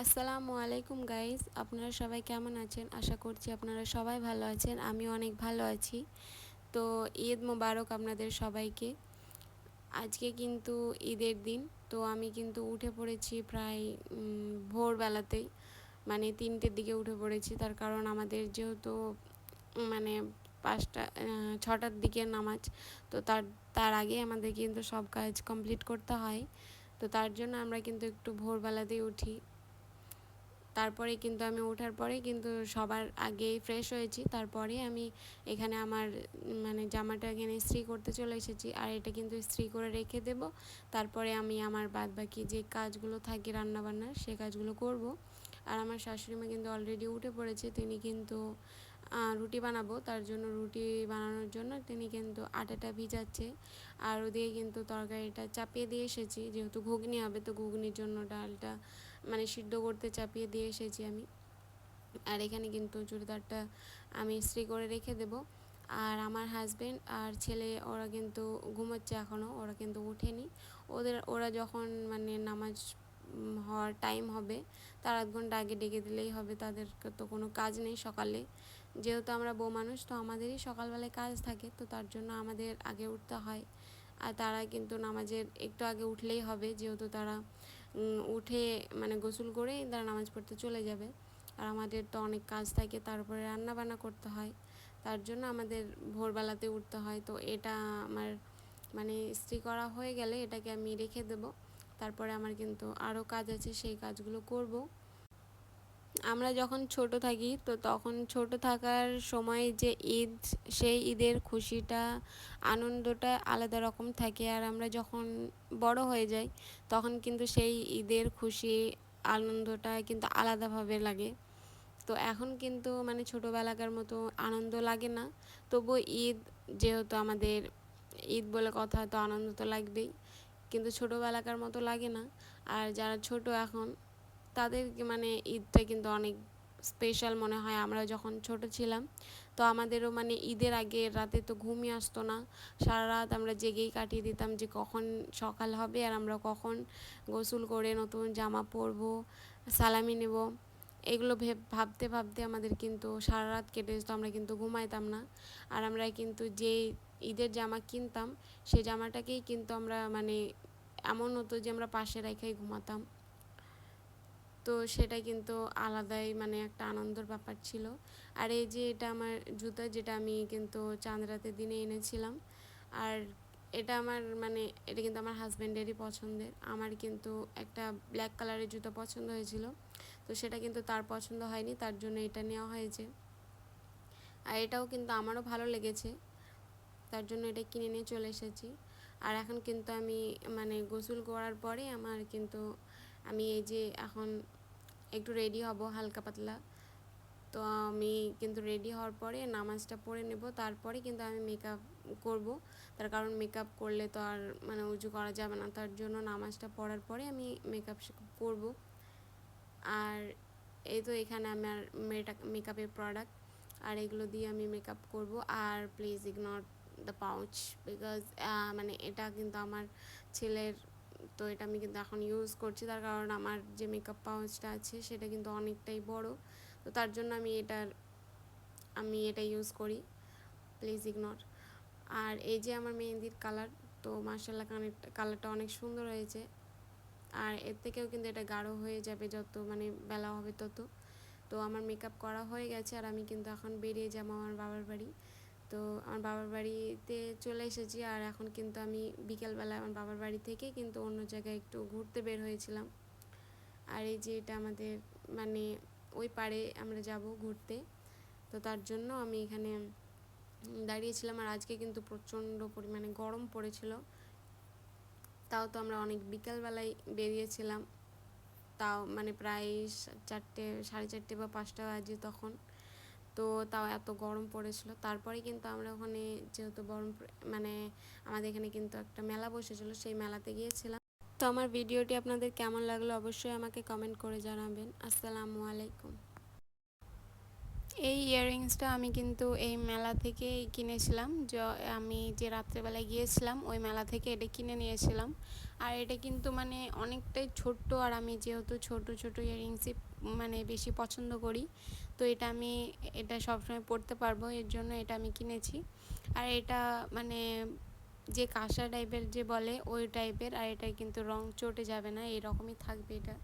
আসসালামু আলাইকুম গাইস আপনারা সবাই কেমন আছেন? আশা করছি আপনারা সবাই ভালো আছেন। আমি অনেক ভালো আছি। তো ঈদ মোবারক আপনাদের সবাইকে। আজকে কিন্তু ঈদের দিন। তো আমি কিন্তু উঠে পড়েছি প্রায় ভোরবেলাতেই মানে তিনটের দিকে উঠে পড়েছি। তার কারণ আমাদের যেহেতু মানে পাঁচটা ছটার দিকে নামাজ। তো তার তার আগে আমাদের কিন্তু সব কাজ কমপ্লিট করতে হয়। তো তার জন্য আমরা কিন্তু একটু ভোরবেলাতেই উঠি। তারপরে কিন্তু আমি ওঠার পরে কিন্তু সবার আগেই ফ্রেশ হয়েছি। তারপরে আমি এখানে আমার মানে জামাটা এখানে ইস্ত্রি করতে চলে এসেছি। আর এটা কিন্তু ইস্ত্রি করে রেখে দেব। তারপরে আমি আমার বাদ বাকি যে কাজগুলো থাকে রান্নাবান্নার, সে কাজগুলো করব। আর আমার শাশুড়ি মা কিন্তু অলরেডি উঠে পড়েছে, তিনি কিন্তু রুটি বানাবো, তার জন্য রুটি বানানোর জন্য তিনি কিন্তু আটাটা ভিজাচ্ছে। আর ওদিকে কিন্তু তরকারিটা চাপিয়ে দিয়ে এসেছি, যেহেতু ঘুগনি হবে তো ঘুগনির জন্য ডালটা মানে সিদ্ধ করতে চাপিয়ে দিয়ে এসেছি আমি। আর এখানে কিন্তু চুড়িদারটা আমি ইস্ত্রি করে রেখে দেব। আর আমার হাজব্যান্ড আর ছেলে, ওরা কিন্তু ঘুমোচ্ছে এখনও ওরা কিন্তু উঠেনি ওদের, ওরা যখন মানে নামাজ হওয়ার টাইম হবে। তার আধ ঘণ্টা আগে ডেকে দিলেই হবে, তাদের তো কোনো কাজ নেই সকালে। যেহেতু আমরা বউ মানুষ, তো আমাদেরই সকালবেলায় কাজ থাকে, তো তার জন্য আমাদের আগে উঠতে হয়। আর তারা কিন্তু নামাজের একটু আগে উঠলেই হবে, যেহেতু তারা উঠে মানে গোসল করেই তারা নামাজ পড়তে চলে যাবে। আর আমাদের তো অনেক কাজ থাকে, তারপরে রান্না বান্না করতে হয়। তার জন্য আমাদের ভোরবেলাতে উঠতে হয়। তো এটা আমার মানে ইস্ত্রি করা হয়ে গেলে এটাকে আমি রেখে দেব। তারপরে আমার কিন্তু আরও কাজ আছে, সেই কাজগুলো করব। আমরা যখন ছোট থাকি, তো তখন ছোট থাকার সময় যে ঈদ, সেই ঈদের খুশিটা, আনন্দটা আলাদা রকম থাকে। আর আমরা যখন বড় হয়ে যাই, তখন কিন্তু সেই ঈদের খুশি, আনন্দটা কিন্তু আলাদাভাবে লাগে। তো এখন কিন্তু মানে ছোটোবেলাকার মতো আনন্দ লাগে না। তবু ঈদ যেহেতু আমাদের ঈদ বলে কথা, তো আনন্দ তো লাগবেই। কিন্তু ছোটোবেলাকার মতো লাগে না। আর যারা ছোট এখন, তাদেরকে মানে ঈদটা কিন্তু অনেক স্পেশাল মনে হয়। আমরা যখন ছোট ছিলাম, তো আমাদেরও মানে ঈদের আগে রাতে তো ঘুমই আসতো না। সারা রাত আমরা জেগেই কাটিয়ে দিতাম যে কখন সকাল হবে আর আমরা কখন গোসল করে নতুন জামা পরবো, সালামি নেব। এগুলো ভেব, ভাবতে ভাবতে আমাদের কিন্তু সারা রাত কেটে যেত, আমরা কিন্তু ঘুমাইতাম না। আর আমরা কিন্তু যে ঈদের জামা কিনতাম সেই জামাটাকেই কিন্তু আমরা মানে এমন হতো যে আমরা পাশে রেখেই ঘুমাতাম। তো সেটা কিন্তু আলাদাই মানে একটা আনন্দের ব্যাপার ছিল। আর এই যে এটা আমার জুতা যেটা আমি কিন্তু চাঁদরাতের দিনে এনেছিলাম, আর এটা আমার মানে এটা কিন্তু আমার হাজব্যান্ডেরই পছন্দের। আমার কিন্তু একটা ব্ল্যাক কালারের জুতো পছন্দ হয়েছিল, তো সেটা কিন্তু তার পছন্দ হয়নি, তার জন্য এটা নেওয়া হয়েছে। আর এটাও কিন্তু আমারও ভালো লেগেছে। তার জন্য এটা কিনে নিয়ে চলে এসেছি। আর এখন কিন্তু আমি মানে গোসল করার পরে আমার কিন্তু আমি এই যে এখন একটু রেডি হব হালকা পাতলা। তো আমি কিন্তু রেডি হওয়ার পরে নামাজটা পড়ে নেব, তারপরে কিন্তু আমি মেকআপ করব। তার কারণ মেকআপ করলে তো আর মানে উঁচু করা যাবে না, তার জন্য নামাজটা পড়ার পরে আমি মেকআপ করব। আর এই তো এখানে আমার মেকআপের প্রোডাক্ট আর এগুলো দিয়ে আমি মেকআপ করব। আর please ignore the pouch because মানে এটা কিন্তু আমার ছেলের, তো এটা আমি কিন্তু এখন ইউজ করছি। তার কারণ আমার যে মেকআপ পাউচটা আছে সেটা কিন্তু অনেকটাই বড়। তো তার জন্য আমি এটার, আমি এটা ইউজ করি। প্লিজ ইগনোর আর এই যে আমার মেহেন্দির কালার তো মার্শাল্লাহ কানেরটা কালারটা অনেক সুন্দর হয়েছে। আর এর থেকেও কিন্তু এটা গাঢ় হয়ে যাবে যত মানে বেলা হবে তত। তো আমার মেকআপ করা হয়ে গেছে আর আমি কিন্তু এখন বেরিয়ে যাব আমার বাবার বাড়ি। তো আমার বাবার বাড়িতে চলে এসেছি আর এখন কিন্তু আমি বিকেলবেলা আমার বাবার বাড়ি থেকে কিন্তু অন্য জায়গায় একটু ঘুরতে বের হয়েছিলাম। আর এই যে এটা আমাদের মানে ওই পাড়ে আমরা যাব ঘুরতে। তো তার জন্য আমি এখানে দাঁড়িয়েছিলাম আর আজকে কিন্তু প্রচণ্ড পরিমাণে গরম পড়েছিল। তাও তো আমরা অনেক বিকালবেলায় বেরিয়েছিলাম। তাও মানে প্রায় চারটে সাড়ে চারটে বা পাঁচটা বাজে তখন। তো তাও এত গরম পড়েছিল। তারপরে কিন্তু আমরা ওখানে যেহেতু গরম মানে আমাদের এখানে কিন্তু একটা মেলা বসেছিল, সেই মেলাতে গিয়েছিলাম। তো আমার ভিডিওটি আপনাদের কেমন লাগল অবশ্যই আমাকে কমেন্ট করে জানাবেন। আসসালামু আলাইকুম। এই ইয়াররিংসটা আমি কিন্তু এই মেলা থেকে কিনেছিলাম। য, আমি যে রাত্রেবেলায় গিয়েছিলাম, ওই মেলা থেকে এটা কিনে নিয়েছিলাম। আর এটা কিন্তু মানে অনেকটাই ছোট্ট, আর আমি যেহেতু ছোট ছোট ইয়াররিংসই মানে বেশি পছন্দ করি। তো এটা আমি, এটা সবসময় পড়তে পারব, এর জন্য এটা আমি কিনেছি। আর এটা মানে যে কাঁসা টাইপের যে বলে, ওই টাইপের আর এটা কিন্তু রং চটে যাবে না, এরকমই থাকবে এটা।